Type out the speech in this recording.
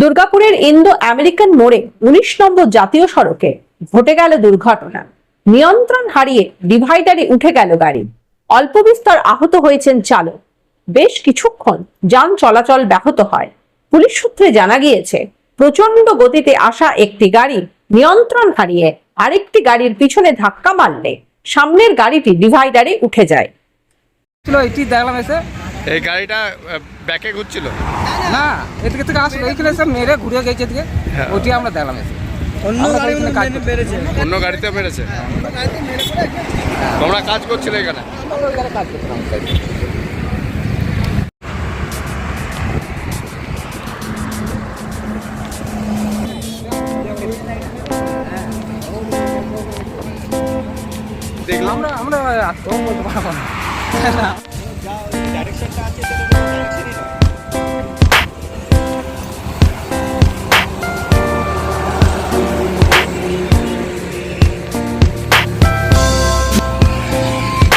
দুর্গাপুরের Indo American মোড়ে উনিশ নম্বর জাতীয় সড়কে ঘটে গেল দুর্ঘটনা। নিয়ন্ত্রণ হারিয়ে ডিভাইডারে উঠে গেল গাড়ি। অল্প বিস্তর আহত হয়েছেন চালক। বেশ কিছুক্ষণ যান চলাচল ব্যাহত হয়। পুলিশ সূত্রে জানা গিয়েছে প্রচণ্ড গতিতে আসা একটি গাড়ি নিয়ন্ত্রণ হারিয়ে আরেকটি গাড়ির পিছনে ধাক্কা মারলে সামনের গাড়িটি ডিভাইডারে উঠে যায়। এই গাড়িটা ব্যাকে ঘুরছিল? না এদিকে থেকে আসলো এইখানে এসে মেরে ঘুরে গেছে এদিকে। হ্যাঁ। ওটি আমরা দেখলাম এসে অন্য গাড়ি। বেড়েছে অন্য গাড়িতে মেরেছে। তোমরা কাজ করছিলে এখানে? কাজ করছিলাম দেখলাম। আমরা আমরা পারব না check out your